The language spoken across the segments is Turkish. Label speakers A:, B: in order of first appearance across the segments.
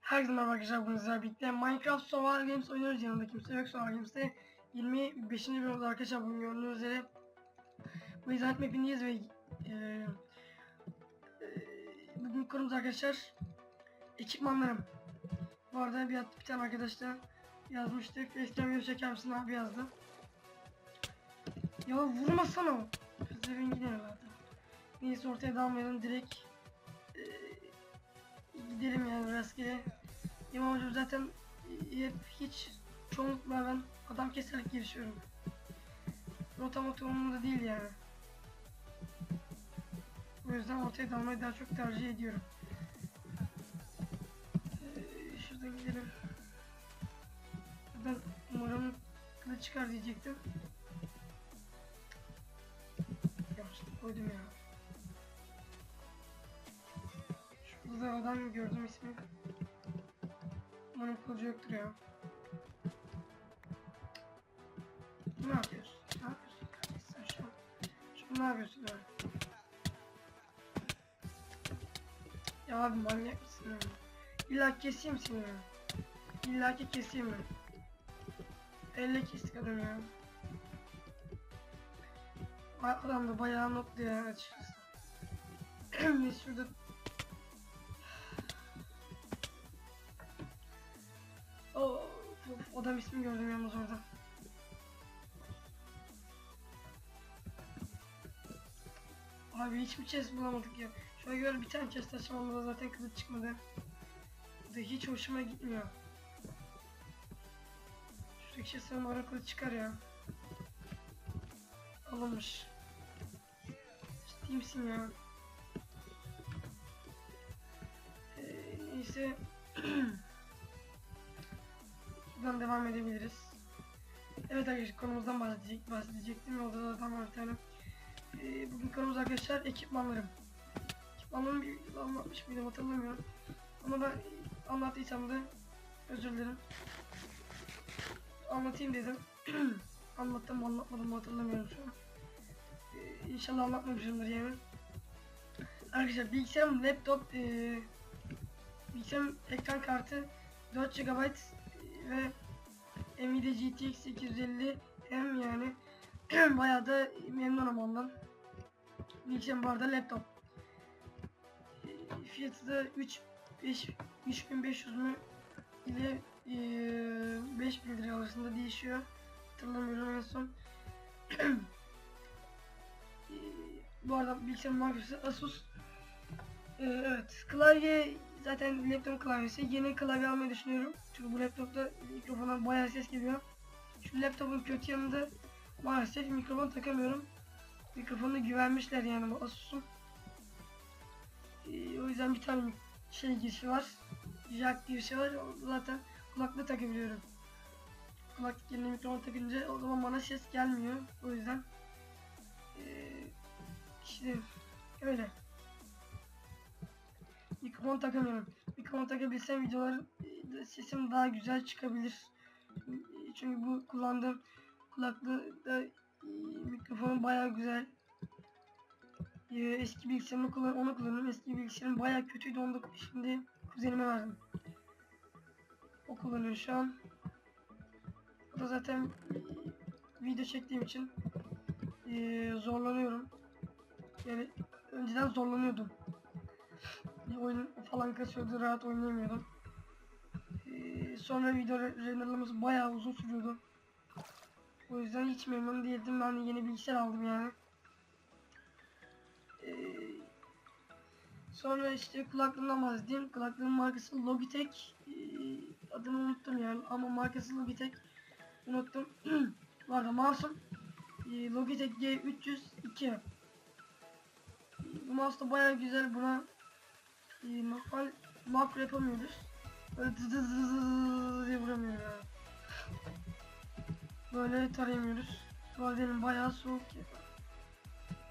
A: Herkese merhaba arkadaşlar sizlerle birlikte Minecraft Survival Games oynuyoruz. Yanımda kimse yok Survival Games'te 25. bölümde arkadaşlar bugün gördüğünüz üzere bu izah mapindeyiz ve e, e, bugün konumuz arkadaşlar ekipmanlarım. Bu arada bir, bir tane arkadaşlar yazmıştık eskiden video çeker misin abi yazdı ya vurmasana Pezevenk gidiyor zaten neyse ortaya dalmayalım direkt e, gidelim yani rastgele İmam hocam zaten hep hiç çoğunlukla ben adam keserek girişiyorum. Rota mota umurumda değil yani. O yüzden ortaya dalmayı daha çok tercih ediyorum. Ee, şuradan gidelim. Ben umarım kılıç çıkar diyecektim. Koydum ya. Şurada adam gördüm ismi. Umarım kılıcı yoktur ya. Ne yapıyorsun? Ne yapıyorsun kardeş sen şu an? Şu ne yapıyorsun ya? Ya abi manyak mısın? İlla keseyim seni ya. İlla ki keseyim mi? Elle kestik adam ya. Adam da bayağı mutlu ya açıkçası. Biz şurada O, adam ismi gördüm yalnız orada. Abi hiç mi chest bulamadık ya. Şöyle göre bir tane chest açmamda da zaten kılıç çıkmadı. Bu da hiç hoşuma gitmiyor. Şuradaki chest'e umarım kılıç çıkar ya. Alınmış. Ciddi misin ya? Ee, neyse. Buradan devam edebiliriz. Evet arkadaşlar konumuzdan bahsedecek, bahsedecektim. Yolda da var bir tane. Ee, bugün konumuz arkadaşlar ekipmanlarım. Ekipmanlarımı bir anlatmış mıydım hatırlamıyorum. Ama ben anlattıysam da özür dilerim. Anlatayım dedim. Anlattım anlatmadım mı hatırlamıyorum şu an. İnşallah anlatmamışımdır yani. Arkadaşlar bilgisayarım laptop ee, bilgisayarım ekran kartı 4 GB ve Nvidia GTX 850 hem yani bayağı da memnunum ondan. Bilgisayarım bu arada laptop. E, Fiyatı da 3 5 3500 mü ile e, 5000 lira arasında değişiyor. Hatırlamıyorum en son. Bu arada bilgisayarın markası Asus. E, evet klavye zaten laptop klavyesi. Yeni klavye almayı düşünüyorum. Çünkü bu laptopta mikrofondan bayağı ses geliyor. Şu laptopun kötü yanında maalesef mikrofon takamıyorum. Mikrofonu güvenmişler yani bu Asus'un. Ee, o yüzden bir tane şey girişi var. Jack girişi var. Zaten kulaklığı takabiliyorum. Kulaklık yerine mikrofon takınca o zaman bana ses gelmiyor. O yüzden ee, işte öyle mikrofon takamıyorum. Mikrofon takabilsem videoların e, sesim daha güzel çıkabilir. Çünkü bu kullandığım kulaklığı da e, mikrofonu bayağı güzel. E, Eski bilgisayarımı kullan onu kullanıyorum. Eski bilgisayarım bayağı kötüydü onu da şimdi kuzenime verdim. O kullanıyor şu an. O da zaten video çektiğim için zorlanıyorum. Yani önceden zorlanıyordum bir oyun falan kasıyordu rahat oynayamıyordum. Ee, sonra video re- renderlaması bayağı uzun sürüyordu. O yüzden hiç memnun değildim. Ben yeni bilgisayar aldım yani. Ee, sonra işte kulaklığımdan bahsedeyim. Kulaklığın markası Logitech. Ee, adını unuttum yani ama markası Logitech. Unuttum. Bu arada mouse'um ee, Logitech G302. Bu mouse da bayağı güzel. Buna e, normal makro yapamıyoruz. Böyle dı dı dı dı diye vuramıyor ya. Böyle tarayamıyoruz. Arada elim bayağı soğuk ya.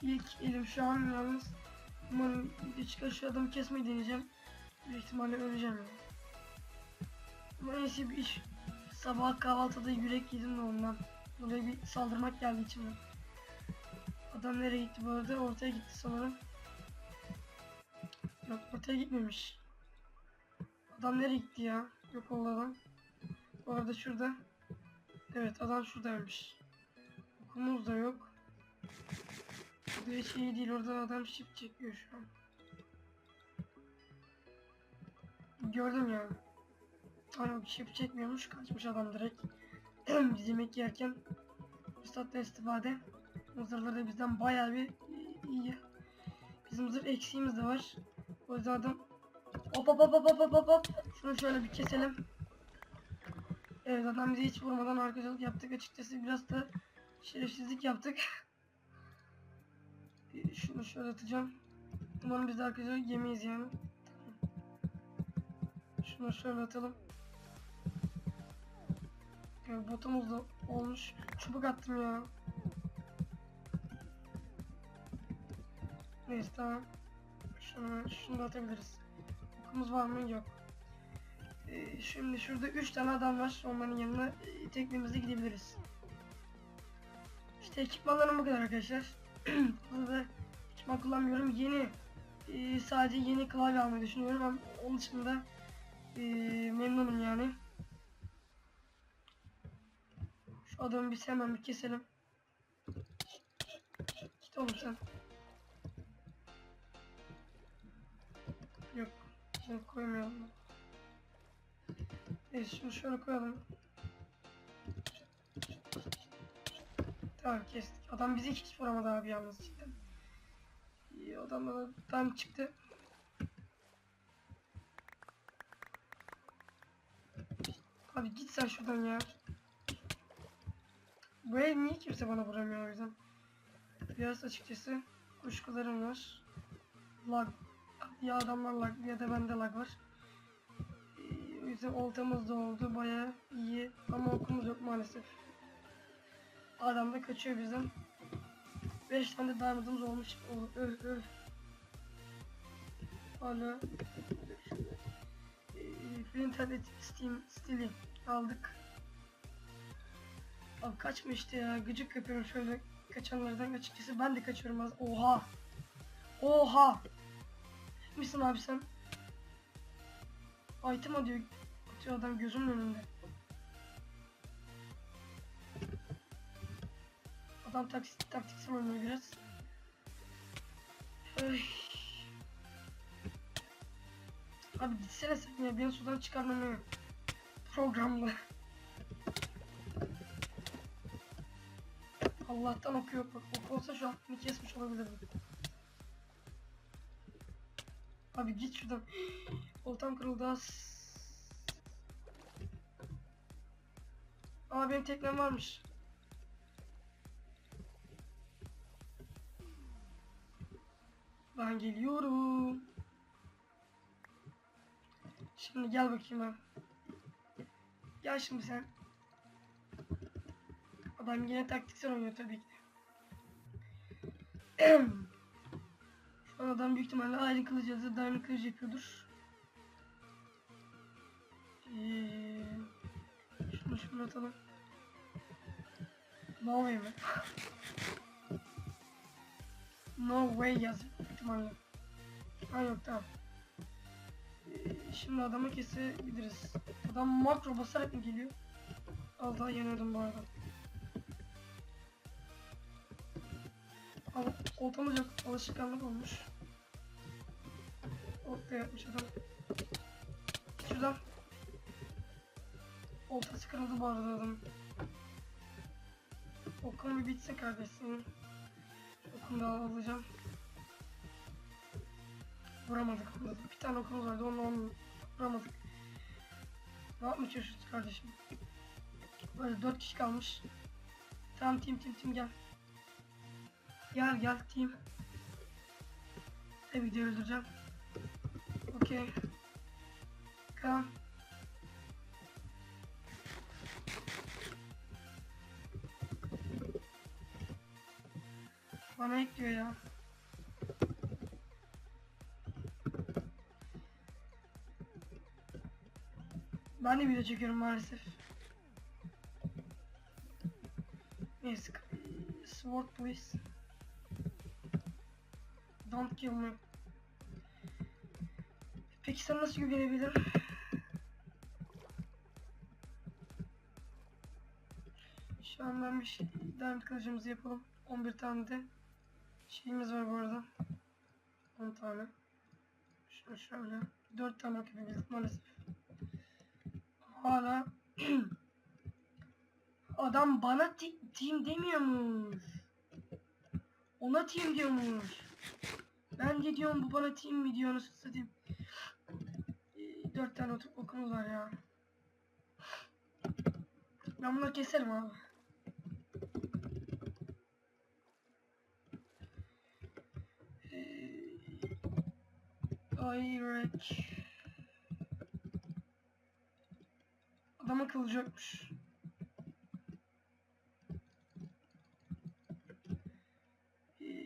A: İlk elim şu an yalnız. Umarım bir çıkar şu adamı kesmeyi deneyeceğim. Büyük ihtimalle öleceğim ya. Ama neyse bir iş. Sabah kahvaltıda yürek yedim de ondan. Dolayı bir saldırmak geldi içime. Adam nereye gitti bu arada? Ortaya gitti sanırım. Yok ortaya gitmemiş. Adam nereye gitti ya? Yok oldu adam. Bu arada şurada. Evet adam şuradaymış. Okumuz da yok. Bu da hiç iyi değil. Orada adam shift çekiyor şu an. Gördüm ya. Hani shift çekmiyormuş. Kaçmış adam direkt. Biz yemek yerken fırsatla istifade. Mızırları da bizden bayağı bir iyi. Bizim eksiğimiz de var. O yüzden adam hop hop hop hop hop hop şunu şöyle bir keselim. Evet adam bize hiç vurmadan arkadaşlık yaptık açıkçası biraz da şerefsizlik yaptık. Şunu şöyle atacağım. Umarım biz de arkadaşlar yemeyiz yani. Şunu şöyle atalım. Evet, botumuz da olmuş. Çubuk attım ya. Neyse tamam. Şunu, şunu da atabiliriz. Okumuz var mı? Yok. Ee, şimdi şurada 3 tane adam var. Onların yanına e, teknemizle gidebiliriz. İşte ekipmanlarım bu kadar arkadaşlar. Burada ekipman kullanmıyorum. Yeni e, sadece yeni klavye almayı düşünüyorum ama onun dışında e, memnunum yani. Şu adamı biz hemen bir keselim. Git oğlum sen. Şunu koymayalım. Neyse şunu şöyle koyalım. Tamam kestik. Adam bizi hiç vuramadı abi yalnız cidden. İyi adamla da tam çıktı. Abi git sen şuradan ya. Bu ev niye kimse bana vuramıyor o yüzden. Biraz açıkçası kuşkularım var. Lag. Ya adamlar lag ya da bende lag var. Ee, o yüzden oltamız da oldu baya iyi ama okumuz yok maalesef. Adam da kaçıyor bizden. 5 tane diamond'ımız olmuş. Öf öf. Hala ee, Flint and Steam stili aldık. Abi kaçma işte ya. Gıcık yapıyorum şöyle kaçanlardan. Açıkçası ben de kaçıyorum az. Oha. Oha. Misin abi sen? Item atıyor. Atıyor adam gözümün önünde. Adam taksit taktiksel oynuyor biraz. Öy. Abi gitsene sen ya beni sudan çıkarmamaya. Programla. Allah'tan okuyor. Oku olsa şu an kesmiş olabilirdim. Abi git şuradan. Oltam kırıldı az. Aa benim teknem varmış. Ben geliyorum. Şimdi gel bakayım ben. Gel şimdi sen. Adam yine taktiksel oynuyor tabii ki. adam büyük ihtimalle ayrı kılıç da diamond kılıç yapıyordur. Ee, şunu şunu atalım. No way mi? no way büyük ihtimalle. Ha yok tamam. Ee, şimdi adamı kesebiliriz. Adam makro basarak mı geliyor? Az daha yeniyordum bu arada. Al, oltamız yok. Alışkanlık olmuş. Olta yapmış adam. Şuradan. Oltası kırıldı bu arada adam. Okum bir bitse kardeşim. Okum da alacağım. Vuramadık onu. Bir tane okumuz vardı onu onu vuramadık. Ne yapmaya çalışıyorsun kardeşim? Böyle dört kişi kalmış. Tamam tim tim tim gel. Gel gel team. Tabii de öldüreceğim. Okey. Come. Bana ekliyor ya. Ben de video çekiyorum maalesef. Neyse. Sword please. Don't kill me. Peki sana nasıl güvenebilirim? Şu an ben bir şey, diamond kılıcımızı yapalım. 11 tane de şeyimiz var bu arada. 10 tane. Şöyle şöyle. 4 tane yapabildik maalesef. Hala adam bana team demiyormuş. Ona team diyormuş. Ben de diyorum bu bana team mi diyor nasıl satayım. Ee, Dört tane oturup okumuz var ya. Ben bunları keserim abi. Ee, Ayrek. Adama kılıcı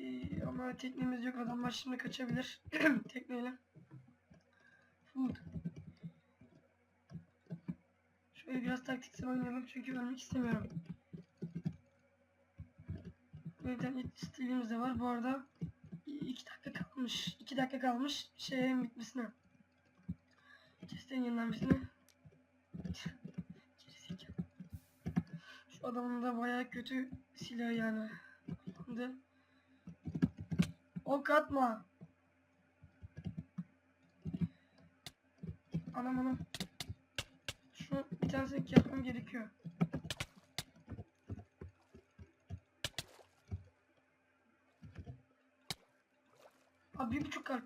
A: Ee, ama teknemiz yok. Adamlar şimdi kaçabilir. Tekneyle. Food. Şöyle biraz taktiksel oynayalım çünkü ölmek istemiyorum. Böyle stilimiz de var. Bu arada 2 dakika kalmış. 2 dakika kalmış şeyin bitmesine. Chest'in yenilenmesine. Şu adamın da bayağı kötü silah yani. Kullandı. Ok atma. Anam anam. Şu bir tanesini yapmam gerekiyor. Abi bir buçuk kalp.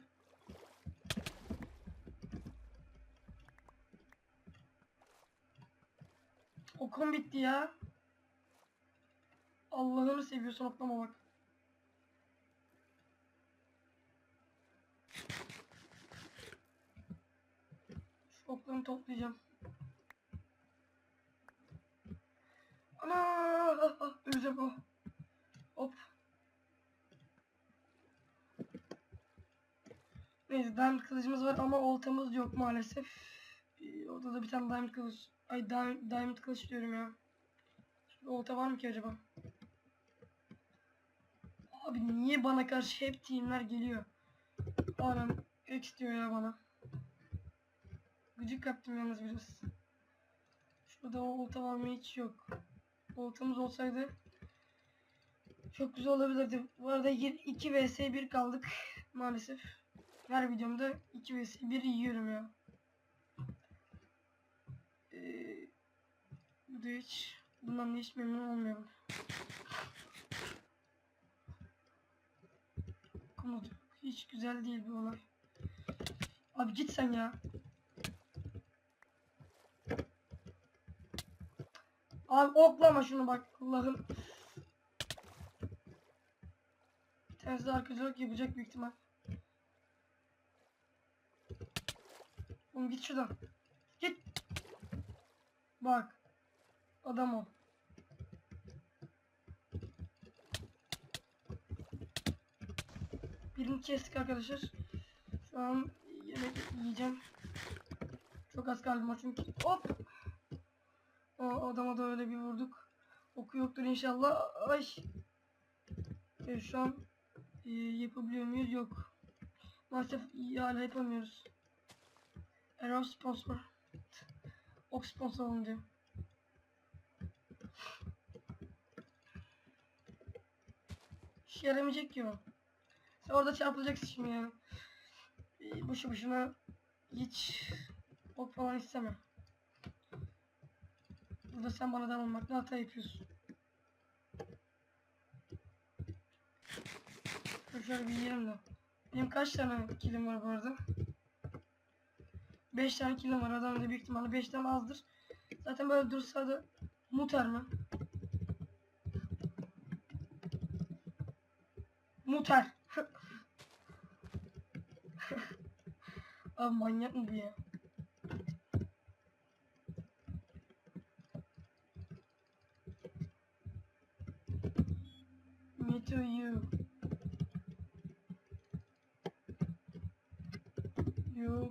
A: Okum bitti ya. Allah'ını seviyorsun oklama bak. Oklarını toplayacağım. Ana! Ah, ah, öleceğim oh. Hop. Neyse diamond kılıcımız var ama oltamız yok maalesef. Ee, orada da bir tane diamond kılıç. Ay diamond, diamond kılıç diyorum ya. Şurada olta var mı ki acaba? Abi niye bana karşı hep teamler geliyor? Anam X diyor ya bana. Gıcık kaptım yalnız biraz. Şurada o olta var mı hiç yok. Oltamız olsaydı çok güzel olabilirdi. Bu arada 2 vs 1 kaldık maalesef. Her videomda 2 vs 1 yiyorum ya. Ee, bu da hiç bundan da hiç memnun olmuyorum. Komut hiç güzel değil bu olay. Abi git sen ya. Abi oklama şunu bak Allah'ım. Bir tanesi de yapacak büyük ihtimal. Oğlum git şuradan. Git. Bak. Adam ol. Birini kestik arkadaşlar. Şu an yemek yiyeceğim. Çok az kaldı çünkü. Hop. O adama da öyle bir vurduk. Oku yoktur inşallah. Ay. E, şu an e, yapabiliyor muyuz? Yok. Maalesef hala yapamıyoruz. Error sponsor. Ok sponsor olun diyor. İşe yaramayacak ki o. Sen orada çarpılacaksın şimdi yani. E, boşu boşuna hiç ok falan isteme. Burada sen bana davranmakla hata yapıyorsun. Şöyle bir yiyelim de. Benim kaç tane kilim var bu arada? 5 tane kilim var. Adam da büyük ihtimalle 5 tane azdır. Zaten böyle dursa da mutar mı? Mutar. Abi manyak mı bu ya? Too you. You.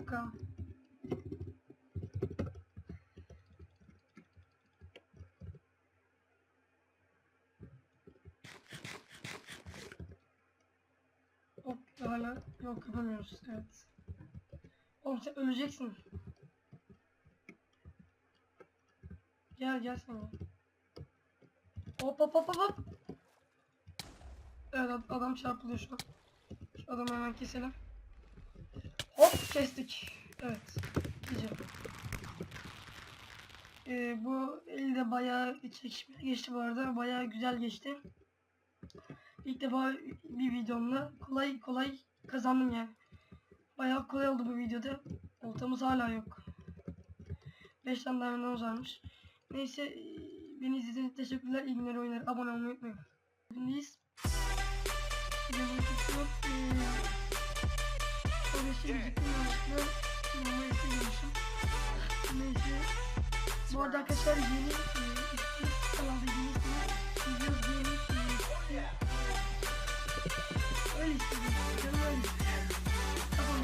A: Ok, Neyse hala yok yapamıyoruz. Evet. Oğlum sen öleceksin. Gel gel sen. Hop hop hop hop hop. Evet ad- adam çarpılıyor şu an. Şu adamı hemen keselim. Hop kestik. Evet. Güzel. Ee, bu elde bayağı bir çekişme geçti bu arada. Bayağı güzel geçti. İlk defa bir videomla kolay kolay kazandım yani. Bayağı kolay oldu bu videoda. Oltamız hala yok. 5 tane diamond'ımız varmış. Neyse beni izlediğiniz için teşekkürler. İyi günler oyunlar. Abone olmayı unutmayın. Şimdiyiz. Bu arada arkadaşlar yeni kanalda yenisini videoz yeni öyle istedim. Canım öyle istedim. Tamam.